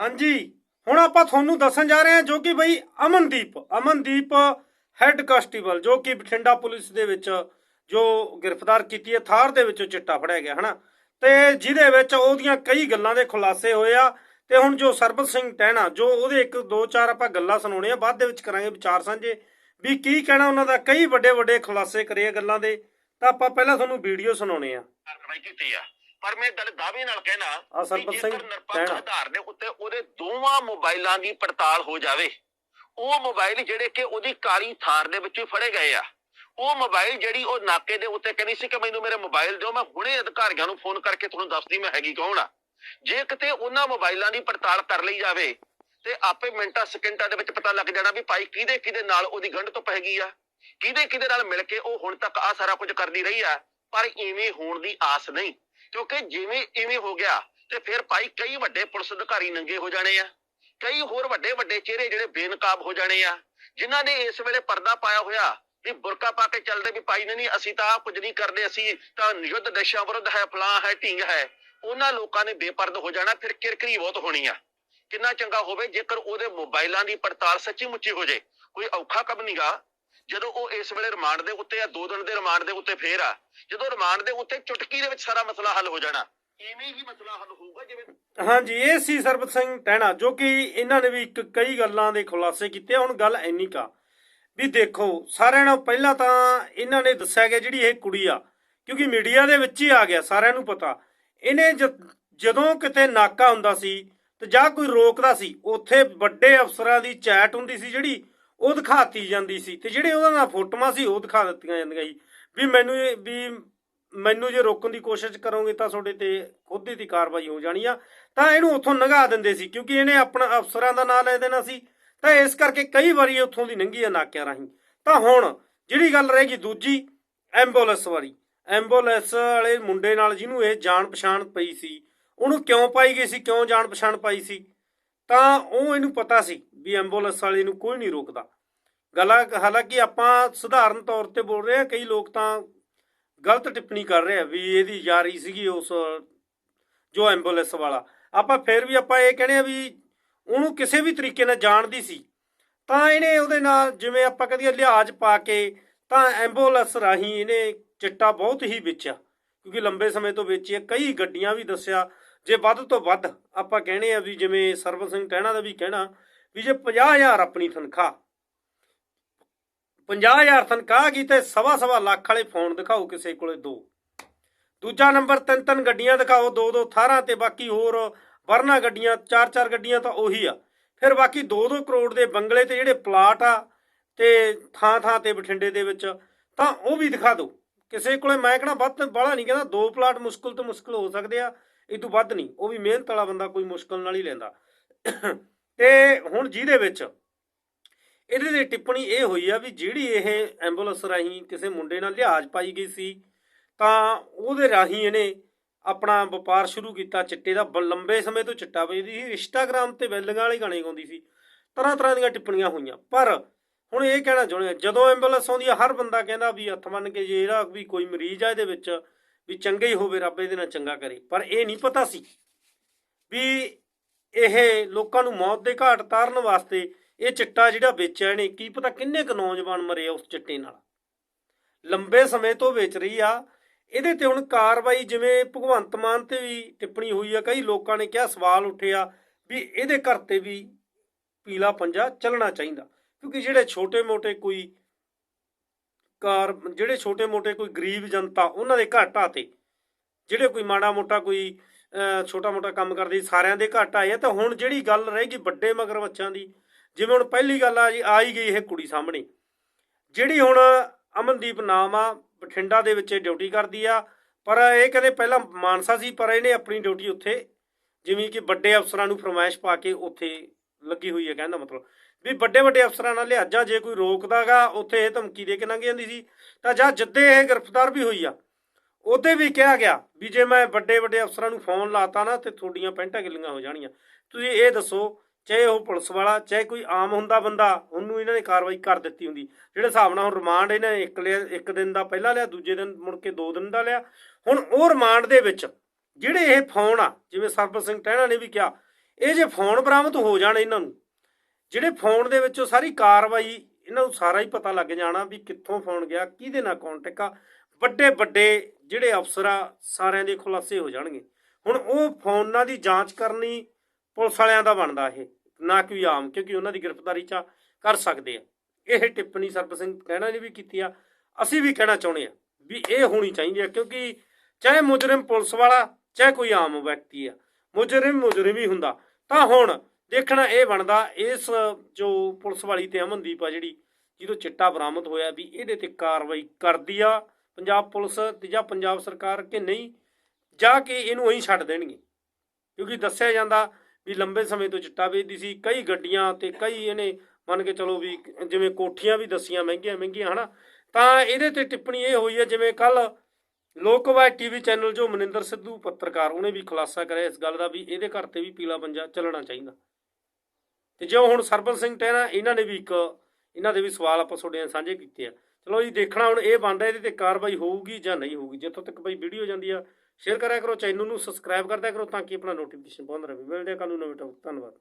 ਹਾਂਜੀ, ਹੁਣ ਆਪਾਂ ਤੁਹਾਨੂੰ ਦੱਸਣ ਜਾ ਰਹੇ ਹਾਂ ਜੋ ਕਿ ਬਈ ਅਮਨਦੀਪ ਅਮਨਦੀਪ ਹੈੱਡ ਕਾਂਸਟੇਬਲ ਜੋ ਕਿ ਬਠਿੰਡਾ ਪੁਲਿਸ ਦੇ ਵਿੱਚ ਜੋ ਗ੍ਰਿਫਤਾਰ ਕੀਤੀ ਹੈ, ਥਾਰ ਦੇ ਵਿੱਚੋਂ ਚਿੱਟਾ ਫੜਿਆ ਗਿਆ, ਹਨਾ? ਤੇ ਜਿਹਦੇ ਵਿੱਚ ਉਹਦੀਆਂ ਕਈ ਗੱਲਾਂ ਦੇ ਖੁਲਾਸੇ ਹੋਏ ਆ, ਤੇ ਹੁਣ ਜੋ ਸਰਬਤ ਸਿੰਘ ਟਹਿਣਾ, ਜੋ ਉਹਦੇ ਇੱਕ, ਦੋ, ਚਾਰ ਆਪਾਂ ਗੱਲਾਂ ਸੁਣਾਉਣੇ ਆ, ਬਾਅਦ ਦੇ ਵਿੱਚ ਕਰਾਂਗੇ ਵਿਚਾਰ ਸਾਂਝੇ, ਵੀ ਕੀ ਕਹਿਣਾ ਉਹਨਾਂ ਦਾ, ਕਈ ਵੱਡੇ ਵੱਡੇ ਖੁਲਾਸੇ ਕਰੇ ਗੱਲਾਂ ਦੇ, ਤਾਂ ਆਪਾਂ ਪਹਿਲਾਂ ਤੁਹਾਨੂੰ ਵੀਡੀਓ ਸੁਣਾਉਣੇ ਆ। ਕਾਰਵਾਈ ਕੀਤੀ ਆ। ਪਰ ਮੈਂ ਗੱਲ ਦਾਅਵੇ ਨਾਲ ਕਹਿਣਾ ਜੇਕਰ ਨਿਰਪੱਖ। ਆਧਾਰ ਦੇ ਉੱਤੇ ਉਹਦੇ ਦੋਵਾਂ ਮੋਬਾਈਲਾਂ ਦੀ ਪੜਤਾਲ ਹੋ ਜਾਵੇ ਉਹ ਮੋਬਾਈਲ ਜਿਹੜੇ ਕਿ ਉਹਦੀ ਕਾਲੀ ਥਾਰ ਦੇ ਵਿੱਚੋਂ ਫੜੇ ਗਏ ਆ। ਉਹ ਮੋਬਾਈਲ ਜਿਹੜੀ ਉਹ ਨਾਕੇ ਦੇ ਉੱਤੇ ਕਹਿੰਦੀ ਸੀ ਕਿ ਮੈਨੂੰ ਮੇਰੇ ਮੋਬਾਈਲ ਦਿਓ ਮੈਂ ਹੁਣੇ ਅਧਿਕਾਰੀਆਂ ਨੂੰ ਫੋਨ ਕਰਕੇ ਤੁਹਾਨੂੰ ਦੱਸਦੀ ਮੈਂ ਹੈਗੀ ਕੌਣ ਆ। ਜੇ ਕਿਤੇ ਉਹਨਾਂ ਮੋਬਾਈਲਾਂ ਦੀ ਪੜਤਾਲ ਕਰ ਲਈ ਜਾਵੇ ਤੇ ਆਪੇ ਮਿੰਟਾਂ ਸਕਿੰਟਾਂ ਦੇ ਵਿੱਚ ਪਤਾ ਲੱਗ ਜਾਣਾ ਵੀ ਭਾਈ ਕਿਹਦੇ ਕਿਹਦੇ ਨਾਲ ਉਹਦੀ ਗੰਢ ਤੋਂ ਪੈ ਗਈ ਆ। ਕਿਹਦੇ ਕਿਹਦੇ ਨਾਲ ਮਿਲ ਕੇ ਉਹ ਹੁਣ ਤੱਕ ਆ ਸਾਰਾ ਕੁਝ ਕਰਦੀ ਰਹੀ ਆ ਪਰ ਇਵੇਂ ਹੋਣ ਦੀ ਆਸ ਨਹੀਂ। ਕਿਉਂਕਿ ਜਿਵੇਂ ਇਵੇਂ ਹੋ ਗਿਆ ਤੇ ਫਿਰ ਭਾਈ ਕਈ ਵੱਡੇ ਪੁਲਿਸ ਅਧਿਕਾਰੀ ਨੰਗੇ ਹੋ ਜਾਣੇ ਆ। ਕਈ ਹੋਰ ਵੱਡੇ ਵੱਡੇ ਚਿਹਰੇ ਜਿਹੜੇ ਬੇਨਕਾਬ ਹੋ ਜਾਣੇ ਆ, ਜਿਨ੍ਹਾਂ ਨੇ ਇਸ ਵੇਲੇ ਪਰਦਾ ਪਾਇਆ ਹੋਇਆ ਵੀ ਬੁਰਕਾ ਪਾ ਕੇ ਚੱਲਦੇ ਵੀ ਭਾਈ ਨਹੀਂ ਅਸੀਂ ਤਾਂ ਆਹ ਕੁਝ ਨਹੀਂ ਕਰਦੇ, ਅਸੀਂ ਤਾਂ ਯੁੱਧ ਨਸ਼ਿਆਂ ਵਿਰੁੱਧ ਹੈ ਫਲਾਂ ਹੈ, ਢੀਂਗ ਹੈ। ਉਹਨਾਂ ਲੋਕਾਂ ਨੇ ਬੇਪਰਦ ਹੋ ਜਾਣਾ, ਫਿਰ ਕਿਰਕਰੀ ਬਹੁਤ ਹੋਣੀ ਆ। ਕਿੰਨਾ ਚੰਗਾ ਹੋਵੇ ਜੇਕਰ ਉਹਦੇ ਮੋਬਾਈਲਾਂ ਦੀ ਪੜਤਾਲ ਸੱਚੀ ਮੁੱਚੀ ਹੋ ਜੇ ਕੋਈ ਔਖਾ ਕੰਮ ਨਹੀਂਗਾ ਜਦੋਂ ਉਹ ਇਸ ਵੇਲੇ ਰਿਮਾਂਡ ਦੇ ਉੱਤੇ ਆ ਦੋ ਦਿਨ ਦੇ ਰਿਮਾਂਡ ਦੇ ਉੱਤੇ ਫੇਰ ਆ ਜਦੋਂ ਰਿਮਾਂਡ ਦੇ ਉੱਤੇ ਚੁਟਕੀ ਦੇ ਵਿੱਚ ਸਾਰਾ ਮਸਲਾ ਹੱਲ ਹੋ ਜਾਣਾ ਇਵੇਂ ਹੀ ਮਸਲਾ ਹੱਲ ਹੋਊਗਾ ਜਿਵੇਂ ਹਾਂਜੀ ਇਹ ਸੀ ਸਰਬਤ ਸਿੰਘ ਟਹਿਣਾ ਜੋ ਕਿ ਇਹਨਾਂ ਨੇ ਵੀ ਇੱਕ ਕਈ ਗੱਲਾਂ ਦੇ ਖੁਲਾਸੇ ਕੀਤੇ। ਹੁਣ ਗੱਲ ਇੰਨੀ ਕਾ ਵੀ ਦੇਖੋ ਸਾਰਿਆਂ ਨਾਲੋਂ ਪਹਿਲਾਂ ਤਾਂ ਇਹਨਾਂ ਨੇ ਦੱਸਿਆ ਗਿਆ ਜਿਹੜੀ ਇਹ ਕੁੜੀ ਆ ਕਿਉਂਕਿ ਮੀਡੀਆ ਦੇ ਵਿੱਚ ਹੀ ਆ ਗਿਆ ਸਾਰਿਆਂ ਨੂੰ ਪਤਾ ਇਹਨੇ ਜਦੋਂ ਕਿਤੇ ਨਾਕਾ ਹੁੰਦਾ ਸੀ ਤੇ ਜਾਂ ਕੋਈ ਰੋਕਦਾ ਸੀ ਉੱਥੇ ਵੱਡੇ ਅਫਸਰਾਂ ਦੀ ਚੈਟ ਹੁੰਦੀ ਸੀ ਜਿਹੜੀ ਉਹ ਦਿਖਾਤੀ ਜਾਂਦੀ ਸੀ ਤੇ ਜਿਹੜੇ ਉਹਨਾਂ ਨਾਲ ਫੋਟੋਆਂ ਸੀ ਉਹ ਦਿਖਾ ਦਿੱਤੀਆਂ ਜਾਂਦੀਆਂ ਸੀ। ਵੀ ਮੈਨੂੰ ਇਹ- ਵੀ ਮੈਨੂੰ ਜੇ ਰੋਕਣ ਦੀ ਕੋਸ਼ਿਸ਼ ਕਰੋਗੇ ਤਾਂ ਤੁਹਾਡੇ ਤੇ ਖੁਦ ਦੀ ਕਾਰਵਾਈ ਹੋ ਜਾਣੀ ਆ। ਤਾਂ ਇਹਨੂੰ ਉੱਥੋਂ ਲੰਘਾ ਦਿੰਦੇ ਸੀ ਕਿਉਂਕਿ ਇਹਨੇ ਆਪਣਾ ਅਫਸਰਾਂ ਦਾ ਨਾਂ ਲੈ ਦੇਣਾ ਸੀ। ਤਾਂ ਇਸ ਕਰਕੇ ਕਈ ਵਾਰੀ ਉੱਥੋਂ ਦੀ ਲੰਘੀ ਆ ਨਾਕਿਆਂ ਰਾਹੀਂ। ਤਾਂ ਹੁਣ ਜਿਹੜੀ ਗੱਲ ਰਹੇਗੀ ਦੂਜੀ ਐਂਬੂਲੈਂਸ ਵਾਲੀ। ਐਂਬੂਲੈਂਸ ਵਾਲੇ ਮੁੰਡੇ ਨਾਲ ਜਿਹਨੂੰ ਇਹ ਜਾਣ ਪਛਾਣ ਪਈ ਸੀ, ਉਹਨੂੰ ਕਿਉਂ ਪਾਈ ਗਈ ਸੀ, ਕਿਉਂ ਜਾਣ ਪਛਾਣ ਪਾਈ ਸੀ? ਤਾਂ ਉਹ ਇਹਨੂੰ ਪਤਾ ਸੀ ਵੀ ਐਂਬੂਲੈਂਸ ਵਾਲੇ ਨੂੰ ਕੋਈ ਨਹੀਂ ਰੋਕਦਾ। ਗੱਲ ਹਾਲਾਂਕਿ ਆਪਾਂ ਸਧਾਰਨ ਤੌਰ ਤੇ ਬੋਲ ਰਹੇ ਹਾਂ, ਕਈ ਲੋਕ ਤਾਂ ਗਲਤ ਟਿੱਪਣੀ ਕਰ ਰਹੇ ਆ ਵੀ ਇਹਦੀ ਯਾਰੀ ਸੀਗੀ ਉਸ, ਜੋ ਐਂਬੂਲੈਂਸ ਵਾਲਾ। ਆਪਾਂ ਫਿਰ ਵੀ ਆਪਾਂ ਇਹ ਕਹਿੰਦੇ ਆ ਵੀ ਉਹਨੂੰ ਕਿਸੇ ਵੀ ਤਰੀਕੇ ਨਾਲ ਜਾਣਦੀ ਸੀ, ਤਾਂ ਇਹਨੇ ਉਹਦੇ ਨਾਲ ਜਿਵੇਂ ਆਪਾਂ ਕਹਦੇ ਲਿਹਾਜ਼ ਪਾ ਕੇ, ਤਾਂ ਐਂਬੂਲੈਂਸ ਰਾਹੀਂ ਇਹਨੇ ਚਿੱਟਾ ਬਹੁਤ ਹੀ ਵੇਚਿਆ, ਕਿਉਂਕਿ ਲੰਬੇ ਸਮੇਂ ਤੋਂ ਵੇਚਿਆ ਕਈ ਗੱਡੀਆਂ ਵੀ ਦੱਸਿਆ, ਜੇ ਵੱਧ ਤੋਂ ਵੱਧ ਆਪਾਂ ਕਹਿੰਦੇ ਆ ਵੀ ਜਿਵੇਂ ਸਰਬਤ ਸਿੰਘ ਕਹਿਣਾ ਦਾ ਵੀ ਕਹਿਣਾ, ਵੀ ਜੇ 50000 ਆਪਣੀ ਤਨਖਾਹ 50000 ਤਨਖਾਹ ਕੀ ਤੇ ਸਵਾ ਸਵਾ ਲੱਖ ਵਾਲੇ ਫੋਨ ਦਿਖਾਓ ਕਿਸੇ ਕੋਲੇ ਦੋ। ਦੂਜਾ ਨੰਬਰ, ਤਿੰਨ ਤਿੰਨ ਗੱਡੀਆਂ ਦਿਖਾਓ, ਦੋ ਦੋ ਥਾਰਾਂ ਤੇ ਬਾਕੀ ਹੋਰ ਵਰਨਾ ਗੱਡੀਆਂ, ਚਾਰ ਚਾਰ ਗੱਡੀਆਂ ਤਾਂ ਉਹੀ ਆ। ਫਿਰ ਬਾਕੀ 2-2 ਕਰੋੜ ਦੇ ਬੰਗਲੇ ਤੇ ਜਿਹੜੇ ਪਲਾਟ ਆ ਤੇ ਥਾਂ ਥਾਂ ਤੇ ਬਠਿੰਡੇ ਦੇ ਵਿੱਚ, ਤਾਂ ਉਹ ਵੀ ਦਿਖਾ ਦਿਓ। ਕਿਸੇ ਕੋਲੇ ਮੈਂ ਕਹਣਾ ਵੱਧ ਬਾਹਲਾ ਨਹੀਂ ਕਹਿੰਦਾ, ਦੋ ਪਲਾਟ ਮੁਸ਼ਕਲ ਤੋਂ ਮੁਸ਼ਕਲ ਹੋ ਸਕਦੇ ਆ, ਇਹ ਤੋਂ ਵੱਧ ਨਹੀਂ। ਉਹ ਵੀ ਮਿਹਨਤ ਵਾਲਾ ਬੰਦਾ ਕੋਈ ਮੁਸ਼ਕਲ ਨਾਲ ਹੀ ਲੈਂਦਾ। ਤੇ ਹੁਣ ਜਿਹਦੇ ਵਿੱਚ ਇਹਦੇ ਤੇ ਟਿੱਪਣੀ ਇਹ ਹੋਈ ਆ ਵੀ ਜਿਹੜੀ ਇਹ ਐਂਬੂਲੈਂਸ ਰਾਹੀਂ ਕਿਸੇ ਮੁੰਡੇ ਨਾਲ ਲਿਹਾਜ਼ ਪਾਈ ਗਈ ਸੀ ਤਾਂ ਉਹਦੇ ਰਾਹੀਂ ਇਹਨੇ ਆਪਣਾ ਵਪਾਰ ਸ਼ੁਰੂ ਕੀਤਾ ਚਿੱਟੇ ਦਾ ਬ- ਲੰਬੇ ਸਮੇਂ ਤੋਂ ਚਿੱਟਾ ਵੇਚਦੀ ਸੀ ਇੰਸਟਾਗ੍ਰam ਤੇ ਵੈਲਿੰਗਾਂ ਵਾਲੇ ਗਾਣੇ ਗਾਉਂਦੀ ਸੀ। ਤਰ੍ਹਾਂ ਤਰ੍ਹਾਂ ਦੀਆਂ ਟਿੱਪਣੀਆਂ ਹੋਈਆਂ। ਪਰ ਹੁਣ ਇਹ ਕਹਿਣਾ ਚਾਹੁੰਦੇ ਹਾਂ, ਜਦੋਂ ਐਂਬੂਲੈਂਸ ਆਉਂਦੀ ਆ ਹਰ ਬੰਦਾ ਕਹਿੰਦਾ ਵੀ ਹੱਥ ਮੰਨ ਕੇ ਜੇ ਇਹਦਾ ਵੀ ਕੋਈ ਮਰੀਜ਼ ਆ ਇਹਦੇ ਵਿੱਚ ਵੀ ਚੰਗਾ ਹੀ ਹੋਵੇ ਰੱਬ ਇਹਦੇ ਨਾਲ ਚੰਗਾ ਕਰੇ। ਪਰ ਇਹ ਨਹੀਂ ਪਤਾ ਸੀ ਵੀ ਇਹ ਲੋਕਾਂ ਨੂੰ ਮੌਤ ਦੇ ਘਾਟ ਤਾਰਨ ਵਾਸਤੇ ਇਹ ਚਿੱਟਾ ਜਿਹੜਾ ਵੇਚਿਆ ਇਹਨੇ ਕੀ ਪਤਾ ਕਿੰਨੇ ਕੁ ਨੌਜਵਾਨ ਮਰੇ ਆ ਉਸ ਚਿੱਟੇ ਨਾਲ। ਲੰਬੇ ਸਮੇਂ ਤੋਂ ਵੇਚ ਰਹੀ ਆ। ਇਹਦੇ ਤੇ ਹੁਣ ਕਾਰਵਾਈ ਜਿਵੇਂ ਭਗਵੰਤ ਮਾਨ ਤੇ ਵੀ ਟਿੱਪਣੀ ਹੋਈ ਆ, ਕਈ ਲੋਕਾਂ ਨੇ ਕਿਹਾ, ਸਵਾਲ ਉੱਠਿਆ ਵੀ ਇਹਦੇ ਘਰ ਤੇ ਵੀ ਪੀਲਾ ਪੰਜਾ ਚੱਲਣਾ ਚਾਹੀਦਾ। ਕਿਉਂਕਿ ਜਿਹੜੇ ਛੋਟੇ-ਮੋਟੇ ਕੋਈ ਕਾਰ, ਜਿਹੜੇ ਛੋਟੇ-ਮੋਟੇ ਕੋਈ ਗਰੀਬ ਜਨਤਾ, ਉਹਨਾਂ ਦੇ ਘਾਟਾ ਤੇ, ਜਿਹੜੇ ਕੋਈ ਮਾੜਾ-ਮੋਟਾ ਕੋਈ ਛੋਟਾ-ਮੋਟਾ ਕੰਮ ਕਰਦੇ, ਸਾਰਿਆਂ ਦੇ ਘਰ ਆਏ ਆ, ਤਾਂ ਹੁਣ ਜਿਹੜੀ ਗੱਲ ਰਹੇਗੀ ਵੱਡੇ ਮਗਰਮੱਛਾਂ ਦੀ ਜਿਵੇਂ ਹੁਣ ਪਹਿਲੀ ਗੱਲ ਆ ਜੀ, ਆ ਹੀ ਗਈ ਇਹ ਕੁੜੀ ਸਾਹਮਣੇ। ਜਿਹੜੀ ਹੁਣ ਅਮਨਦੀਪ ਨਾਮ ਆ, ਬਠਿੰਡਾ ਦੇ ਵਿੱਚ ਡਿਊਟੀ ਕਰਦੀ ਆ, ਪਰ ਇਹ ਕਹਿੰਦੇ ਪਹਿਲਾਂ ਮਾਨਸਾ ਸੀ, ਪਰ ਇਹਨੇ ਆਪਣੀ ਡਿਊਟੀ ਉੱਥੇ, ਜਿਵੇਂ ਕਿ ਵੱਡੇ ਅਫਸਰਾਂ ਨੂੰ ਫਰਮਾਇਸ਼ ਪਾ ਕੇ ਉੱਥੇ ਲੱਗੀ ਹੋਈ ਹੈ ਕਹਿੰਦਾ ਮਤਲਬ। ਵੀ ਵੱਡੇ ਵੱਡੇ ਅਫਸਰਾਂ ਨਾਲ ਲਿਹਾਜ਼ਾ ਜੇ ਕੋਈ ਰੋਕਦਾਗਾ, ਉੱਥੇ ਇਹ ਧਮਕੀ ਦੇ ਕੇ ਲੰਘ ਜਾਂਦੀ ਸੀ, ਤਾਂ ਜਾਂ ਜਿੱਦੇ ਇਹ ਗ੍ਰਿਫਤਾਰ ਵੀ ਹੋਈ ਆ, ਉਹਦੇ ਵੀ ਕਿਹਾ ਗਿਆ ਵੀ ਜੇ ਮੈਂ ਵੱਡੇ ਵੱਡੇ ਅਫਸਰਾਂ ਨੂੰ ਫੋਨ ਲਾਤਾ ਨਾ, ਤੇ ਤੁਹਾਡੀਆਂ ਪੈਂਟਾਂ ਗਿੱਲੀਆਂ ਹੋ ਜਾਣੀਆਂ। ਤੁਸੀਂ ਇਹ ਦੱਸੋ ਚਾਹੇ ਉਹ ਪੁਲਿਸ ਵਾਲਾ, ਚਾਹੇ ਕੋਈ ਆਮ ਹੁੰਦਾ ਬੰਦਾ, ਉਹਨੂੰ ਇਹਨਾਂ ਨੇ ਕਾਰਵਾਈ ਕਰ ਦਿੱਤੀ ਹੁੰਦੀ। ਜਿਹੜੇ ਹਿਸਾਬ ਨਾਲ ਹੁਣ ਰਿਮਾਂਡ ਇਹਨਾਂ ਨੇ ਇੱਕ ਲਿਆ, ਇੱਕ ਦਿਨ ਦਾ ਪਹਿਲਾਂ ਲਿਆ, ਦੂਜੇ ਦਿਨ ਮੁੜ ਕੇ ਦੋ ਦਿਨ ਦਾ ਲਿਆ। ਹੁਣ ਉਹ ਰਿਮਾਂਡ ਦੇ ਵਿੱਚ ਜਿਹੜੇ ਇਹ ਫੋਨ ਆ, ਜਿਵੇਂ ਸਰਬਤ ਸਿੰਘ ਟਹਿਣਾ ਨੇ ਵੀ ਕਿਹਾ, ਇਹ ਜੇ ਫੋਨ ਬਰਾਮਦ ਹੋ ਜਾਣ ਇਹਨਾਂ ਨੂੰ, ਜਿਹੜੇ ਫੋਨ ਦੇ ਵਿੱਚੋਂ ਸਾਰੀ ਕਾਰਵਾਈ, ਇਹਨਾਂ ਨੂੰ ਸਾਰਾ ਹੀ ਪਤਾ ਲੱਗ ਜਾਣਾ ਵੀ ਕਿੱਥੋਂ ਫੋਨ ਗਿਆ, ਕਿਹਦੇ ਨਾਲ ਕੰਟੈਕਟ ਆ ਵੱਡੇ ਵੱਡੇ ਜਿਹੜੇ ਅਫਸਰ ਆ, ਸਾਰਿਆਂ ਦੇ ਖੁਲਾਸੇ ਹੋ ਜਾਣਗੇ। ਹੁਣ ਉਹ ਫੋਨਾਂ ਦੀ ਜਾਂਚ ਕਰਨੀ ਪੁਲਿਸ ਵਾਲਿਆਂ ਦਾ ਬਣਦਾ ਇਹ, ਨਾ ਕੋਈ ਆਮ, ਕਿਉਂਕਿ ਉਹਨਾਂ ਦੀ ਗ੍ਰਿਫਤਾਰੀ ਚ ਕਰ ਸਕਦੇ ਆ। ਇਹ ਟਿੱਪਣੀ ਸਰਬ ਸਿੰਘ ਕਹਿਣਾ ਨੇ ਵੀ ਕੀਤੀ ਆ। ਅਸੀਂ ਵੀ ਕਹਿਣਾ ਚਾਹੁੰਦੇ ਆ ਵੀ ਇਹ ਹੋਣੀ ਚਾਹੀਦੀ ਆ, ਕਿਉਂਕਿ ਚਾਹੇ ਮੁਜਰਮ ਪੁਲਿਸ ਵਾਲਾ, ਚਾਹੇ ਕੋਈ ਆਮ ਵਿਅਕਤੀ ਆ, ਮੁਜਰਮ ਮੁਜਰਮ ਹੀ ਹੁੰਦਾ। ਤਾਂ ਹੁਣ ਦੇਖਣਾ ਇਹ ਬਣਦਾ, ਇਸ ਜੋ ਪੁਲਿਸ ਵਾਲੀ ਤੇ ਅਮਨਦੀਪ ਆ ਜਿਹੜੀ, ਜਿਹਦੋਂ ਚਿੱਟਾ ਬਰਾਮਦ ਹੋਇਆ ਵੀ ਇਹਦੇ ਤੇ ਕਾਰਵਾਈ ਕਰਦੀ ਆ ਪੰਜਾਬ ਪੁਲਿਸ ਤੇ ਜਾਂ ਪੰਜਾਬ ਸਰਕਾਰ ਕਿ ਨਹੀਂ, ਜਾ ਕੇ ਇਹਨੂੰ ਉਹੀ ਛੱਡ ਦੇਣਗੇ। ਕਿਉਂਕਿ ਦੱਸਿਆ ਜਾਂਦਾ ਵੀ ਲੰਬੇ ਸਮੇਂ ਤੋਂ ਚਿੱਟਾ ਵੇਚਦੀ ਸੀ, ਕਈ ਗੱਡੀਆਂ ਤੇ ਕਈ ਇਹਨੇ ਮੰਨ ਕੇ ਚਲੋ ਵੀ ਜਿਵੇਂ ਕੋਠੀਆਂ ਵੀ ਦਸੀਆਂ ਮਹਿੰਗੀਆਂ ਮਹਿੰਗੀਆਂ, ਹਨਾ? ਤਾਂ ਇਹਦੇ ਤੇ ਟਿੱਪਣੀ ਇਹ ਹੋਈ ਹੈ, ਜਿਵੇਂ ਕੱਲ ਲੋਕਵਾਈ ਟੀਵੀ ਚੈਨਲ ਜੋ ਮਨਿੰਦਰ ਸਿੱਧੂ ਪੱਤਰਕਾਰ, ਉਹਨੇ ਵੀ ਖੁਲਾਸਾ ਕਰਿਆ ਇਸ ਗੱਲ ਦਾ ਵੀ ਇਹਦੇ ਘਰ ਤੇ ਵੀ ਪੀਲਾ ਪੰਜਾ ਚੱਲਣਾ ਚਾਹੀਦਾ। ਤੇ ਜਿਉਂ ਹੁਣ ਸਰਬਨ ਸਿੰਘ ਟਹਿਣਾ ਇਹਨਾਂ ਨੇ ਵੀ ਇੱਕ, ਇਹਨਾਂ ਦੇ ਵੀ ਸਵਾਲ ਆਪਾਂ ਤੁਹਾਡੇ ਨਾਲ ਸਾਂਝੇ ਕੀਤੇ ਆ। ਚਲੋ ਜੀ, ਦੇਖਣਾ ਹੁਣ ਇਹ ਬਣਦਾ ਇਹਦੇ ਤੇ ਕਾਰਵਾਈ ਹੋਊਗੀ ਜਾਂ ਨਹੀਂ ਹੋਊਗੀ। ਜਿੱਥੋਂ ਤੱਕ ਬਈ ਵੀਡੀਓ ਜਾਂਦੀ ਆ ਸ਼ੇਅਰ ਕਰਿਆ ਕਰੋ, ਚੈਨਲ ਨੂੰ ਸਬਸਕ੍ਰਾਈਬ ਕਰਦਿਆ ਕਰੋ ਤਾਂ ਕਿ ਆਪਣਾ ਨੋਟੀਫਿਕੇਸ਼ਨ ਪਹੁੰਚ ਰਹੇ ਮਿਲਦੇ ਆ। ਕੱਲ ਨੂੰ ਨਵੇਂ ਟੌਪਿਕ ਧੰਨਵਾਦ।